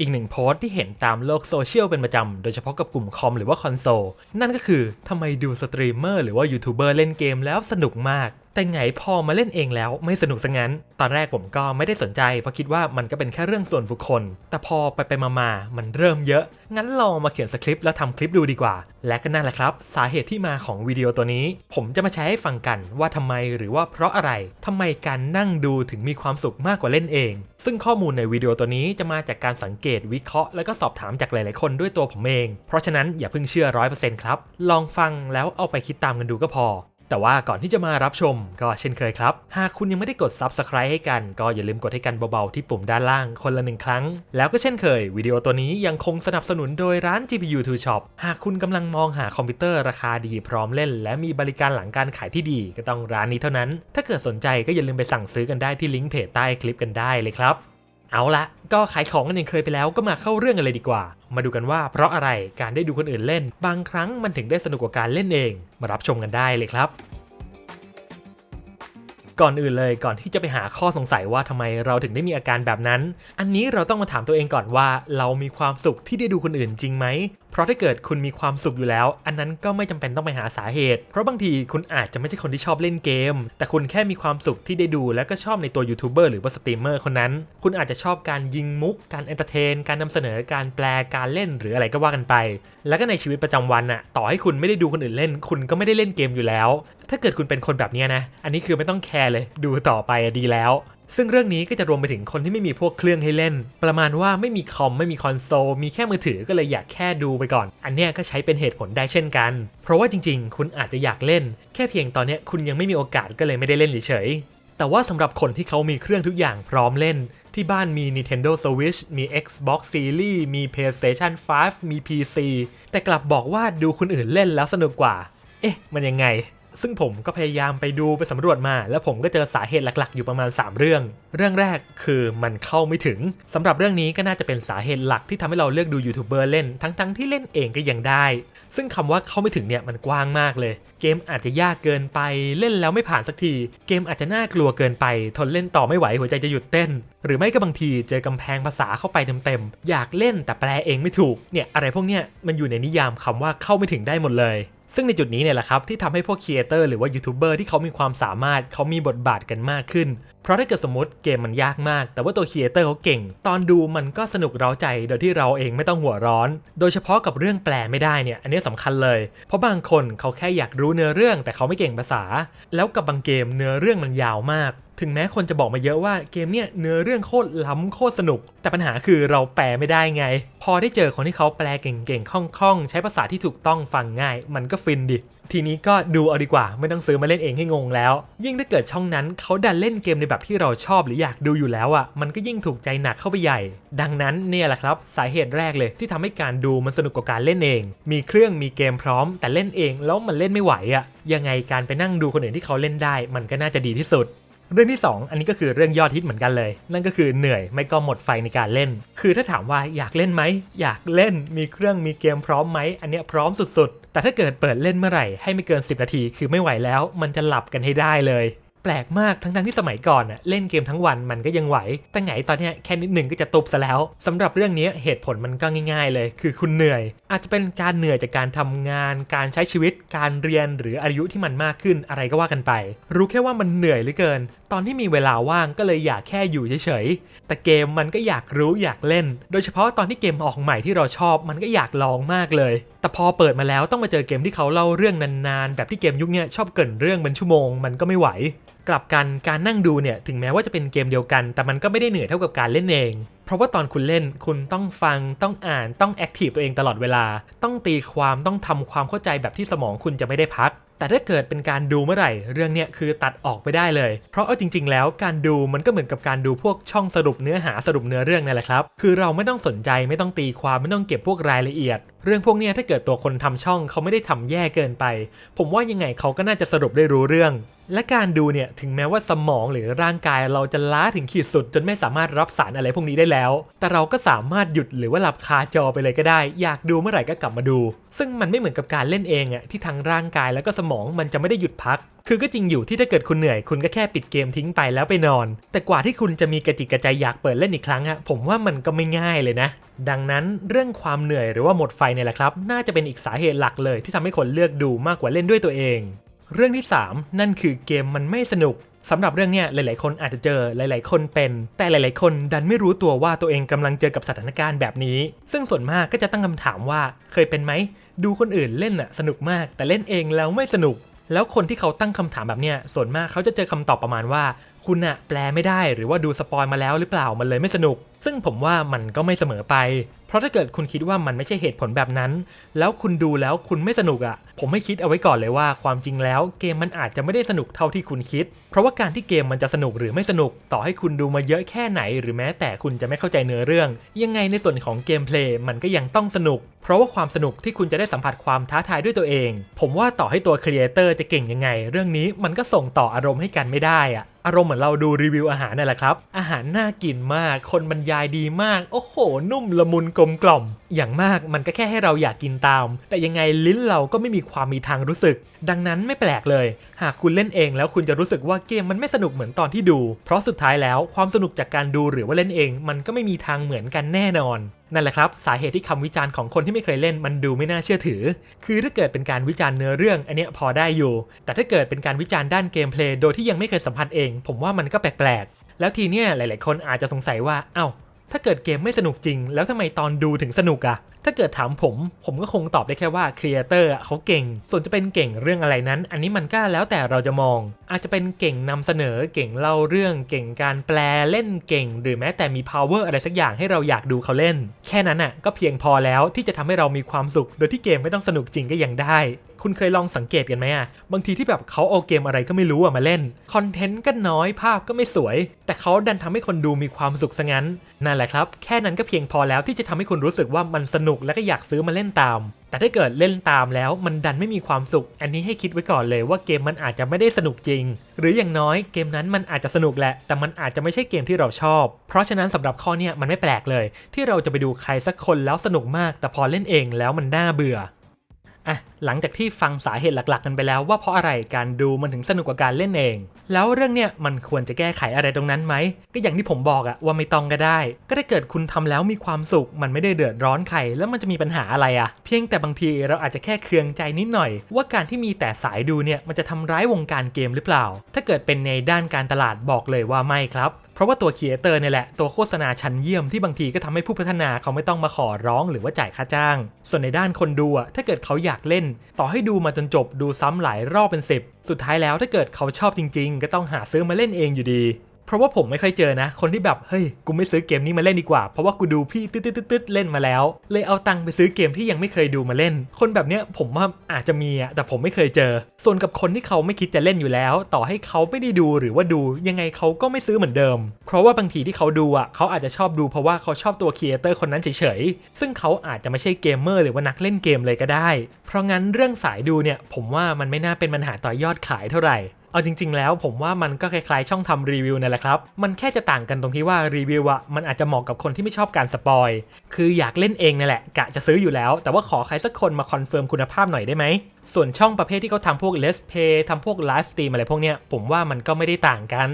อีกหนึ่งโพสต์ที่เห็นตามโลกโซเชียลเป็นประจำ โดยเฉพาะกับกลุ่มคอมหรือว่าคอนโซล นั่นก็คือทำไมดูสตรีมเมอร์หรือว่ายูทูบเบอร์เล่นเกมแล้วสนุกมากแต่ไงพอมาเล่นเองแล้วไม่สนุกซะงั้น ตอนแรกผมก็ไม่ได้สนใจเพราะคิดว่ามันก็เป็นแค่เรื่องส่วนบุคคล แต่พอไปไปมามามันเริ่มเยอะ งั้นลองมาเขียนสคริปต์แล้วทำคลิปดูดีกว่า และก็นั่นแหละครับ สาเหตุที่มาของวิดีโอตัวนี้ ผมจะมาแชร์ให้ฟังกันว่าทำไมหรือว่าเพราะอะไรทำไมการนั่งดูถึงมีความสุขมากกว่าเล่นเอง ซึ่งข้อมูลในวิดีโอตัวนี้จะมาจากการสังเกตวิเคราะห์แล้วก็สอบถามจากหลาย ๆ คนด้วยตัวผมเอง เพราะฉะนั้นอย่าเพิ่งเชื่อร้อยเปอร์เซ็นต์ครับลองฟังแล้วเอาไปคิดตามกันดูก็พอ แต่ว่าก่อนที่จะมารับชมก็เช่นเคยครับ หากคุณยังไม่ได้กด Subscribe ให้กัน ก็อย่าลืมกดให้กันเบาๆที่ปุ่มด้านล่างคนละหนึ่งครั้ง แล้วก็เช่นเคย วิดีโอตัวนี้ยังคงสนับสนุนโดยร้าน GPU 2 Shop หากคุณกำลังมองหาคอมพิวเตอร์ราคาดีพร้อมเล่น และมีบริการหลังการขายที่ดี ก็ต้องร้านนี้เท่านั้น ถ้าเกิดสนใจก็อย่าลืมไปสั่งซื้อกันได้ที่ลิงก์เพจใต้คลิปกันได้เลยครับ เอาละก็ขายของกันอย่างเคยไปแล้วก็มาเข้าเรื่องกันเลยดีกว่า มาดูกันว่าเพราะอะไรการได้ดูคนอื่นเล่น บางครั้งมันถึงได้สนุกกว่าการเล่นเอง มารับชมกันได้เลยครับ ก่อนอื่นเลยก่อนที่จะไปหาข้อสงสัยว่าทำไมเราถึงได้มีอาการแบบนั้น อันนี้เราต้องมาถามตัวเองก่อนว่า เรามีความสุขที่ได้ดูคนอื่นจริงไหม เพราะถ้าเกิดคุณมีความสุขอยู่แล้ว อันนั้นก็ไม่จำเป็นต้องไปหาสาเหตุ เพราะบางทีคุณอาจจะไม่ใช่คนที่ชอบเล่นเกม แต่คุณแค่มีความสุขที่ได้ดูแล้วก็ชอบในตัวยูทูบเบอร์หรือว่าสตรีมเมอร์คนนั้น คุณอาจจะชอบการยิงมุก การเอนเตอร์เทน การนำเสนอ การแปล การเล่นหรืออะไรก็ว่ากันไป แล้วก็ในชีวิตประจำวันน่ะต่อให้คุณไม่ได้ดูคนอื่นเล่น คุณก็ไม่ได้เล่นเกมอยู่แล้ว ถ้าเกิดคุณเป็นคนแบบนี้นะ อันนี้คือไม่ต้องแคร์เลยดูต่อไปอะดีแล้ว ซึ่งเรื่องนี้ก็จะรวมไปถึงคนที่ไม่มีพวกเครื่องให้เล่น ประมาณว่าไม่มีคอมไม่มีคอนโซลมีแค่มือถือก็เลยอยากแค่ดูไปก่อน อันเนี้ยก็ใช้เป็นเหตุผลได้เช่นกัน เพราะว่าจริง ๆ คุณอาจจะอยากเล่น แค่เพียงตอนเนี้ยคุณยังไม่มีโอกาสก็เลยไม่ได้เล่นเฉยๆแต่ว่าสำหรับคนที่เขามีเครื่องทุกอย่างพร้อมเล่นที่บ้านมี Nintendo Switch มี Xbox Series มี PlayStation 5 มี PC แต่กลับบอกว่าดูคนอื่นเล่นแล้วสนุกกว่า เอ๊ะ มันยังไง ซึ่งผมก็พยายามไปดูไปสำรวจมา แล้วผมก็เจอสาเหตุหลักๆ อยู่ประมาณ 3 เรื่อง เรื่องแรกคือมันเข้าไม่ถึงสำหรับเรื่องนี้ก็น่าจะเป็นสาเหตุหลักที่ทำให้เราเลือกดูยูทูบเบอร์เล่นทั้งๆที่เล่นเองก็ยังได้ ซึ่งคำว่าเข้าไม่ถึงเนี่ยมันกว้างมากเลย เกมอาจจะยากเกินไปเล่นแล้วไม่ผ่านสักที เกมอาจจะน่ากลัวเกินไป ทนเล่นต่อไม่ไหวหัวใจจะหยุดเต้น หรือไม่ก็บางทีเจอกำแพงภาษาเข้าไปเต็มๆอยากเล่นแต่แปลเองไม่ถูกเนี่ยอะไรพวกเนี้ยมันอยู่ในนิยามคำว่าเข้าไม่ถึงได้หมดเลย ซึ่งในจุดนี้เนี่ยแหละครับที่ทำให้พวกครีเอเตอร์หรือว่ายูทูบเบอร์ที่เขามีความสามารถเขามีบทบาทกันมากขึ้น เพราะถ้าเกิดสมมติเกมมันยากมาก แต่ว่าตัวครีเอเตอร์เขาเก่ง ตอนดูมันก็สนุกเร้าใจโดยที่เราเองไม่ต้องหัวร้อน โดยเฉพาะกับเรื่องแปลไม่ได้เนี่ยอันนี้สำคัญเลย เพราะบางคนเขาแค่อยากรู้เนื้อเรื่องแต่เขาไม่เก่งภาษา แล้วกับบางเกมเนื้อเรื่องมันยาวมาก ถึงแม้คนจะบอกมาเยอะว่าเกมเนี่ยเนื้อเรื่องโคตรล้ำโคตรสนุก แต่ปัญหาคือเราแปลไม่ได้ไง พอได้เจอคนที่เขาแปลเก่งๆคล่องๆ ใช้ภาษาที่ถูกต้องฟังง่าย มันก็ฟินดิ ทีนี้ก็ดูเอาดีกว่าไม่ต้องซื้อมาเล่นเองให้งงแล้ว ยิ่งถ้าเกิดช่องนั้นเขาดันเล่นเกมในแบบที่เราชอบหรืออยากดูอยู่แล้วอะมันก็ยิ่งถูกใจหนักเข้าไปใหญ่ ดังนั้นเนี่ยแหละครับสาเหตุแรกเลยที่ทำให้การดูมันสนุกกว่าการเล่นเอง มีเครื่องมีเกมพร้อม แต่เล่นเองแล้วมันเล่นไม่ไหวอะยังไงการไปนั่งดูคนอื่นที่เขาเล่นได้ มันก็น่าจะดีที่สุด เรื่องที่ 2 อันนี้ก็คือเรื่องยอดฮิตเหมือนกันเลย นั่นก็คือเหนื่อยไม่ก็หมดไฟในการเล่น คือถ้าถามว่าอยากเล่นไหม อยากเล่นมีเครื่องมีเกมพร้อมไหม อันเนี้ยพร้อมสุดๆ แต่ถ้าเกิดเปิดเล่นเมื่อไหร่ให้ไม่เกิน 10 นาที คือไม่ไหวแล้ว มันจะหลับกันให้ได้เลย แปลกมากทั้งๆที่สมัยก่อนน่ะเล่นเกมทั้งวันมันก็ยังไหว แต่ไงตอนนี้แค่นิดหนึ่งก็จะตุบซะแล้วสำหรับเรื่องนี้เหตุผลมันก็ง่าย ๆ เลย คือคุณเหนื่อย อาจจะเป็นการเหนื่อยจากการทำงาน การใช้ชีวิต การเรียนหรืออายุที่มันมากขึ้นอะไรก็ว่ากันไป รู้แค่ว่ามันเหนื่อยเหลือเกิน ตอนที่มีเวลาว่างก็เลยอยากแค่อยู่เฉยๆแต่เกมมันก็อยากรู้อยากเล่น โดยเฉพาะตอนที่เกมออกใหม่ที่เราชอบมันก็อยากลองมากเลย แต่พอเปิดมาแล้วต้องมาเจอเกมที่เขาเล่าเรื่องนานๆแบบที่เกมยุคนี้ชอบเกินเรื่องเป็นชั่วโมง มันก็ไม่ไหว กลับกันการนั่งดูเนี่ยถึงแม้ว่าจะเป็นเกมเดียวกัน แต่มันก็ไม่ได้เหนื่อยเท่ากับการเล่นเอง เพราะว่าตอนคุณเล่นคุณต้องฟังต้องอ่านต้องแอคทีฟตัวเองตลอดเวลา ต้องตีความต้องทำความเข้าใจแบบที่สมองคุณจะไม่ได้พัก แต่ถ้าเกิดเป็นการดูเมื่อไหร่ เรื่องเนี้ยคือตัดออกไปได้เลย เพราะเอาจริง ๆ แล้วการดูมันก็เหมือนกับการดูพวกช่องสรุปเนื้อหาสรุปเนื้อเรื่องนั่นแหละครับ คือเราไม่ต้องสนใจไม่ต้องตีความไม่ต้องเก็บพวกรายละเอียด เรื่องพวกเนี้ยถ้าเกิดตัวคนทำช่องเขาไม่ได้ทำแย่เกินไป ผมว่ายังไงเขาก็น่าจะสรุปได้รู้เรื่อง และการดูเนี่ยถึงแม้ว่าสมองหรือร่างกายเราจะล้าถึงขีดสุด จนไม่สามารถรับสารอะไรพวกนี้ได้แล้ว แต่เราก็สามารถหยุดหรือว่าหลับคาจอไปเลยก็ได้ อยากดูเมื่อไหร่ก็กลับมาดู ซึ่งมันไม่เหมือนกับการเล่นเองอะที่ทั้งร่างกายแล้วก็สมองมันจะไม่ได้หยุดพัก คือก็จริงอยู่ที่ถ้าเกิดคุณเหนื่อยคุณก็แค่ปิดเกมทิ้งไปแล้วไปนอน แต่กว่าที่คุณจะมีกระจิกกระใจอยากเปิดเล่นอีกครั้งฮะผมว่ามันก็ไม่ง่ายเลยนะ ดังนั้นเรื่องความเหนื่อยหรือว่าหมดไฟเนี่ยแหละครับ น่าจะเป็นอีกสาเหตุหลักเลย ที่ทำให้คนเลือกดูมากกว่าเล่นด้วยตัวเอง เรื่องที่ 3 นั่นคือเกมมันไม่สนุก สำหรับเรื่องเนี้ยหลาย ๆ คนอาจจะเจอหลาย ๆ คนเป็น แต่หลาย ๆ คนดันไม่รู้ตัวว่าตัวเองกำลังเจอกับสถานการณ์แบบนี้ ซึ่งส่วนมากก็จะตั้งคำถามว่าเคยเป็นไหม ดูคนอื่นเล่นน่ะสนุกมาก แต่เล่นเองแล้วไม่สนุก แล้วคนที่เขาตั้งคำถามแบบเนี้ยส่วนมากเขาจะเจอคำตอบประมาณว่า คุณอะแปลไม่ได้หรือว่าดูสปอยมาแล้วหรือเปล่ามันเลยไม่สนุก ซึ่งผมว่ามันก็ไม่เสมอไป เพราะถ้าเกิดคุณคิดว่ามันไม่ใช่เหตุผลแบบนั้น แล้วคุณดูแล้วคุณไม่สนุกอะผมไม่คิดเอาไว้ก่อนเลยว่าความจริงแล้วเกมมันอาจจะไม่ได้สนุกเท่าที่คุณคิด เพราะว่าการที่เกมมันจะสนุกหรือไม่สนุก ต่อให้คุณดูมาเยอะแค่ไหน หรือแม้แต่คุณจะไม่เข้าใจเนื้อเรื่อง ยังไงในส่วนของเกมเพลย์มันก็ยังต้องสนุก เพราะว่าความสนุกที่คุณจะได้สัมผัสความท้าทายด้วยตัวเอง ผมว่าต่อให้ตัวครีเอเตอร์จะเก่งยังไง เรื่องนี้มันก็ส่งต่ออารมณ์ให้กันไม่ได้อะ อารมณ์เหมือนเราดูรีวิวอาหารนั่นแหละครับ อาหารน่ากินมาก คนบรรยายดีมาก โอ้โห นุ่มละมุนกลมกล่อม อย่างมากมันก็แค่ให้เราอยากกินตาม แต่ยังไงลิ้นเราก็ไม่มีความมีทางรู้สึก ดังนั้นไม่แปลกเลย หากคุณเล่นเองแล้วคุณจะรู้สึกว่าเกมมันไม่สนุกเหมือนตอนที่ดู เพราะสุดท้ายแล้วความสนุกจากการดูหรือว่าเล่นเอง มันก็ไม่มีทางเหมือนกันแน่นอน นั่นแหละครับสาเหตุที่คำวิจารณ์ของคนที่ไม่เคยเล่นมันดูไม่น่าเชื่อถือ คือถ้าเกิดเป็นการวิจารณ์เนื้อเรื่องอันเนี้ยพอได้อยู่ แต่ถ้าเกิดเป็นการวิจารณ์ด้านเกมเพลย์โดยที่ยังไม่เคยสัมผัสเอง ผมว่ามันก็แปลกๆ แล้วทีเนี้ยหลาย ๆ คนอาจจะสงสัยว่าเอ้าถ้าเกิดเกมไม่สนุกจริง แล้วทำไมตอนดูถึงสนุกอะถ้าเกิดถามผม ผมก็คงตอบได้แค่ว่าครีเอเตอร์เขาเก่ง ส่วนจะเป็นเก่งเรื่องอะไรนั้น อันนี้มันก็แล้วแต่เราจะมอง อาจจะเป็นเก่งนำเสนอเก่งเล่าเรื่องเก่งการแปลเล่นเก่ง หรือแม้แต่มี power อะไรสักอย่างให้เราอยากดูเขาเล่น แค่นั้นอะก็เพียงพอแล้วที่จะทำให้เรามีความสุข โดยที่เกมไม่ต้องสนุกจริงก็ยังได้ คุณเคยลองสังเกตกันไหมอะบางทีที่แบบเขาเอาเกมอะไรก็ไม่รู้อะมาเล่นคอนเทนต์ก็น้อยภาพก็ไม่สวย แต่เขาดันทำให้คนดูมีความสุขซะงั้นนั่นแหละครับ แค่นั้นก็เพียงพอแล้วที่จะทำให้คุณรู้สึกว่ามันสนุกและก็อยากซื้อมาเล่นตาม แต่ถ้าเกิดเล่นตามแล้วมันดันไม่มีความสุข อันนี้ให้คิดไว้ก่อนเลยว่าเกมมันอาจจะไม่ได้สนุกจริง หรืออย่างน้อยเกมนั้นมันอาจจะสนุกแหละ แต่มันอาจจะไม่ใช่เกมที่เราชอบ เพราะฉะนั้นสำหรับข้อเนี้ยมันไม่แปลกเลย ที่เราจะไปดูใครสักคนแล้วสนุกมาก แต่พอเล่นเองแล้วมันน่าเบื่อ อะหลังจากที่ฟังสาเหตุหลักๆ กันไปแล้วว่าเพราะอะไรการดูมันถึงสนุกกว่าการเล่นเอง แล้วเรื่องเนี้ยมันควรจะแก้ไขอะไรตรงนั้นไหม ก็อย่างที่ผมบอกอะว่าไม่ต้องก็ได้ ก็ถ้าเกิดคุณทำแล้วมีความสุข มันไม่ได้เดือดร้อนใคร แล้วมันจะมีปัญหาอะไรอะเพียงแต่บางทีเราอาจจะแค่เคืองใจนิดหน่อย ว่าการที่มีแต่สายดูเนี่ยมันจะทำร้ายวงการเกมหรือเปล่า ถ้าเกิดเป็นในด้านการตลาดบอกเลยว่าไม่ครับ ราะว่าตัวครีเอเตอร์เนี่ยแหละ ตัวโฆษณาชั้นเยี่ยมที่บางทีก็ทำให้ผู้พัฒนาเขาไม่ต้องมาขอร้องหรือว่าจ่ายค่าจ้าง ส่วนในด้านคนดูอะถ้าเกิดเขาอยากเล่น ต่อให้ดูมาจนจบดูซ้ำหลายรอบเป็นสิบสุดท้ายแล้วถ้าเกิดเขาชอบจริง ๆ ก็ต้องหาซื้อมาเล่นเองอยู่ดี เพราะว่าผมไม่ค่อยเจอนะ คนที่แบบเฮ้ยกูไม่ซื้อเกมนี้มาเล่นดีกว่า เพราะว่ากูดูพี่ตืดๆเล่นมาแล้ว เลยเอาตังค์ไปซื้อเกมที่ยังไม่เคยดูมาเล่น คนแบบเนี้ยผมว่าอาจจะมีอะแต่ผมไม่เคยเจอ ส่วนกับคนที่เขาไม่คิดจะเล่นอยู่แล้ว ต่อให้เขาไม่ได้ดูหรือว่าดูยังไงเขาก็ไม่ซื้อเหมือนเดิม เพราะว่าบางทีที่เขาดูอะเขาอาจจะชอบดูเพราะว่าเขาชอบตัวครีเอเตอร์คนนั้นเฉยๆซึ่งเขาอาจจะไม่ใช่เกมเมอร์หรือว่านักเล่นเกมเลยก็ได้ เพราะงั้นเรื่องสายดูเนี่ยผมว่ามันไม่น่าเป็นปัญหาต่อยอดขายเท่าไหร่ เอาจริง ๆ แล้วผมว่ามันก็คล้ายๆช่องทำรีวิวนั่นแหละครับ มันแค่จะต่างกันตรงที่ว่ารีวิวอะมันอาจจะเหมาะกับคนที่ไม่ชอบการสปอยคืออยากเล่นเองนั่นแหละกะจะซื้ออยู่แล้ว แต่ว่าขอใครสักคนมาคอนเฟิร์มคุณภาพหน่อยได้ไหมส่วนช่องประเภทที่เขาทำพวก Let's Play ทำพวกไลฟ์สตรีมอะไรพวกเนี้ยผมว่ามันก็ไม่ได้ต่างกัน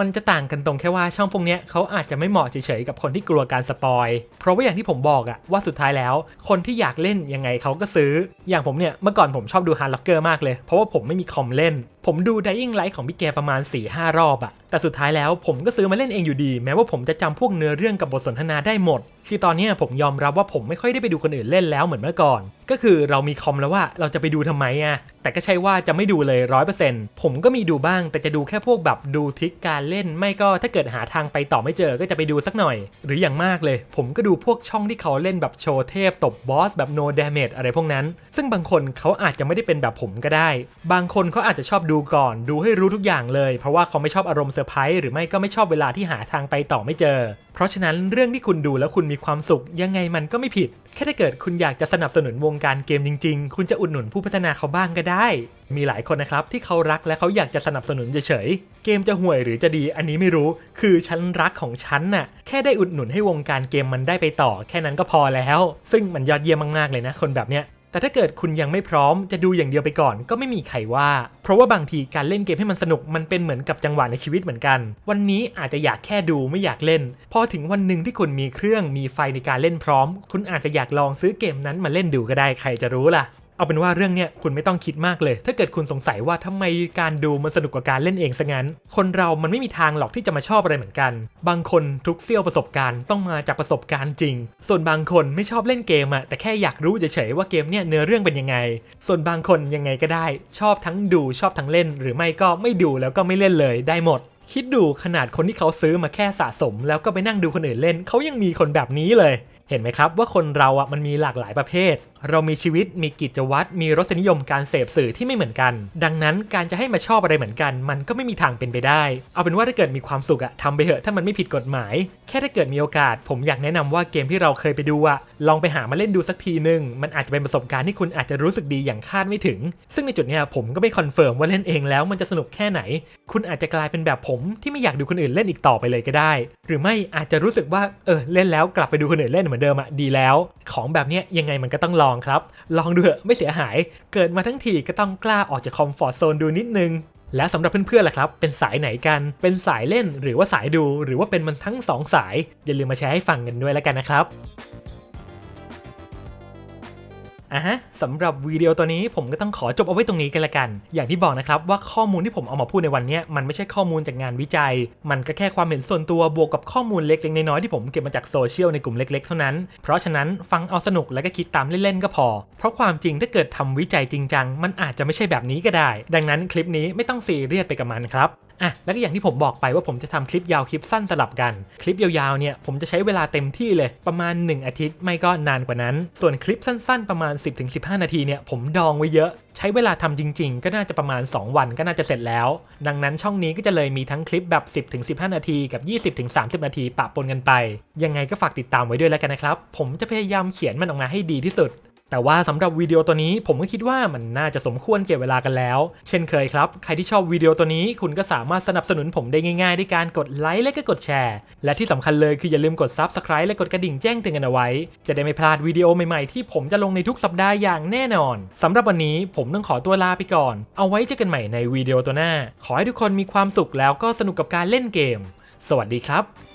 มันจะต่างกันตรงแค่ว่าช่องพวกเนี้ยเขาอาจจะไม่เหมาะเฉยๆกับคนที่กลัวการสปอยเพราะว่าอย่างที่ผมบอกอะว่าสุดท้ายแล้ว คนที่อยากเล่นยังไงเขาก็ซื้อ อย่างผมเนี่ยเมื่อก่อนผมชอบดูฮาร์ดล็อกเกอร์มากเลย เพราะว่าผมไม่มีคอมเล่น ผมดู Dying Light ของพี่แกประมาณ 4-5 รอบอะแต่สุดท้ายแล้วผมก็ซื้อมาเล่นเองอยู่ดี แม้ว่าผมจะจำพวกเนื้อเรื่องกับบทสนทนาได้หมด คือตอนนี้ผมยอมรับว่าผมไม่ค่อยได้ไปดูคนอื่นเล่นแล้วเหมือนเมื่อก่อน ก็คือเรามีคอมแล้วว่าเราจะไปดูทำไมอะแต่ก็ใช่ว่าจะไม่ดูเลยร้อยเปอร์เซ็นต์ผมก็มีดูบ้าง แต่จะดูแค่พวกแบบดูทริคการเล่น ไม่ก็ถ้าเกิดหาทางไปต่อไม่เจอก็จะไปดูสักหน่อย หรืออย่างมากเลย ผมก็ดูพวกช่องที่เขาเล่นแบบโชว์เทพตบบอสแบบ no damage อะไรพวกนั้น ซึ่งบางคนเขาอาจจะไม่ได้เป็นแบบผมก็ได้ บางคนเขาอาจจะชอบดููก่อนดูให้รู้ทุกอย่างเลย เพราะว่าเขาไม่ชอบอารมณ์เซอร์ไพรส์หรือไม่ก็ไม่ชอบเวลาที่หาทางไปต่อไม่เจอ เพราะฉะนั้นเรื่องที่คุณดูแล้วคุณมีความสุขยังไงมันก็ไม่ผิด แค่ถ้าเกิดคุณอยากจะสนับสนุนวงการเกมจริง ๆ คุณจะอุดหนุนผู้พัฒนาเขาบ้างก็ได้ มีหลายคนนะครับที่เขารักและเขาอยากจะสนับสนุนเฉยๆเกมจะห่วยหรือจะดีอันนี้ไม่รู้ คือฉันรักของฉันน่ะแค่ได้อุดหนุนให้วงการเกมมันได้ไปต่อ แค่นั้นก็พอแล้ว ซึ่งมันยอดเยี่ยมมากๆเลยนะ คนแบบเนี้ย แต่ถ้าเกิดคุณยังไม่พร้อมจะดูอย่างเดียวไปก่อนก็ไม่มีใครว่า เพราะว่าบางทีการเล่นเกมให้มันสนุกมันเป็นเหมือนกับจังหวะในชีวิตเหมือนกัน วันนี้อาจจะอยากแค่ดูไม่อยากเล่น พอถึงวันหนึ่งที่คุณมีเครื่องมีไฟในการเล่นพร้อม คุณอาจจะอยากลองซื้อเกมนั้นมาเล่นดูก็ได้ใครจะรู้ล่ะ เอาเป็นว่าเรื่องเนี้ยคุณไม่ต้องคิดมากเลย ถ้าเกิดคุณสงสัยว่าทำไมการดูมันสนุกกว่าการเล่นเองซะงั้น คนเรามันไม่มีทางหรอกที่จะมาชอบอะไรเหมือนกัน บางคนทุกเสี้ยวประสบการณ์ต้องมาจากประสบการณ์จริง ส่วนบางคนไม่ชอบเล่นเกมอะแต่แค่อยากรู้เฉยๆว่าเกมเนี่ยเนื้อเรื่องเป็นยังไง ส่วนบางคนยังไงก็ได้ ชอบทั้งดูชอบทั้งเล่น หรือไม่ก็ไม่ดูแล้วก็ไม่เล่นเลยได้หมดคิดดูขนาดคนที่เขาซื้อมาแค่สะสม แล้วก็ไปนั่งดูคนอื่นเล่น เขายังมีคนแบบนี้เลย เห็นไหมครับว่าคนเราอะมันมีหลากหลายประเภท เรามีชีวิตมีกิจวัตรมีรสนิยมการเสพสื่อที่ไม่เหมือนกัน ดังนั้นการจะให้มาชอบอะไรเหมือนกัน มันก็ไม่มีทางเป็นไปได้ เอาเป็นว่าถ้าเกิดมีความสุขอะทำไปเถอะถ้ามันไม่ผิดกฎหมาย แค่ถ้าเกิดมีโอกาส ผมอยากแนะนำว่าเกมที่เราเคยไปดูอะลองไปหามาเล่นดูสักทีนึงมันอาจจะเป็นประสบการณ์ที่คุณอาจจะรู้สึกดีอย่างคาดไม่ถึง ซึ่งในจุดเนี้ยผมก็ไม่คอนเฟิร์มว่าเล่นเองแล้วมันจะสนุกแค่ไหน คุณอาจจะกลายเป็นแบบผมที่ไม่อยากดูคนอื่นเล่นอีกต่อไปเลยก็ได้ หรือไม่อาจจะรู้สึกว่าเออเล่นแล้วกลับไปดูคนอื่นเล่นเหมือนเดิมอะดีแล้ว ของแบบเนี้ยยังไงมันก็ต้องลองครับ ลองดูเถอะไม่เสียหาย เกิดมาทั้งทีก็ต้องกล้าออกจากคอมฟอร์ทโซนดูนิดนึงและสำหรับเพื่อนๆล่ะครับ เป็นสายไหนกัน เป็นสายเล่นหรือว่าสายดู หรือว่าเป็นมันทั้งสองสาย อย่าลืมมาแชร์ให้ฟังกันด้วยแล้วกันนะครับ อะฮะสำหรับวิดีโอตัวนี้ผมก็ต้องขอจบเอาไว้ตรงนี้กันละกัน อย่างที่บอกนะครับว่าข้อมูลที่ผมเอามาพูดในวันนี้มันไม่ใช่ข้อมูลจากงานวิจัย มันก็แค่ความเห็นส่วนตัวบวกกับข้อมูลเล็กๆน้อยๆที่ผมเก็บมาจากโซเชียลในกลุ่มเล็กๆ เท่านั้น เพราะฉะนั้นฟังเอาสนุกแล้วก็คิดตามเล่นๆก็พอ เพราะความจริงถ้าเกิดทำวิจัยจริงจังมันอาจจะไม่ใช่แบบนี้ก็ได้ ดังนั้นคลิปนี้ไม่ต้องซีเรียสไปกับมันครับ อะแล้วก็อย่างที่ผมบอกไปว่าผมจะทำคลิปยาวคลิปสั้นสลับกัน คลิปยาวๆเนี่ยผมจะใช้เวลาเต็มที่เลยประมาณ 1 อาทิตย์ไม่ก็นานกว่านั้น ส่วนคลิปสั้นๆ ประมาณ 10-15 นาทีเนี่ยผมดองไว้เยอะ ใช้เวลาทำจริง ๆ ก็น่าจะประมาณ 2 วันก็น่าจะเสร็จแล้ว ดังนั้นช่องนี้ก็จะเลยมีทั้งคลิปแบบ 10-15 นาทีกับ 20-30 นาทีปะปนกันไป ยังไงก็ฝากติดตามไว้ด้วยแล้วกันนะครับผมจะพยายามเขียนมันออกมาให้ดีที่สุด แต่ว่าสำหรับวิดีโอตัวนี้ผมก็คิดว่ามันน่าจะสมควรเก็บเวลากันแล้ว เช่นเคยครับ ใครที่ชอบวิดีโอตัวนี้คุณก็สามารถสนับสนุนผมได้ง่ายๆ ด้วยการกดไลค์และก็กดแชร์ และที่สำคัญเลยคืออย่าลืมกด Subscribe และกดกระดิ่งแจ้งเตือนกันเอาไว้ จะได้ไม่พลาดวิดีโอใหม่ๆ ที่ผมจะลงในทุกสัปดาห์อย่างแน่นอนสำหรับวันนี้ผมต้องขอตัวลาไปก่อน เอาไว้เจอกันใหม่ในวิดีโอตัวหน้า ขอให้ทุกคนมีความสุขแล้วก็สนุกกับการเล่นเกม สวัสดีครับ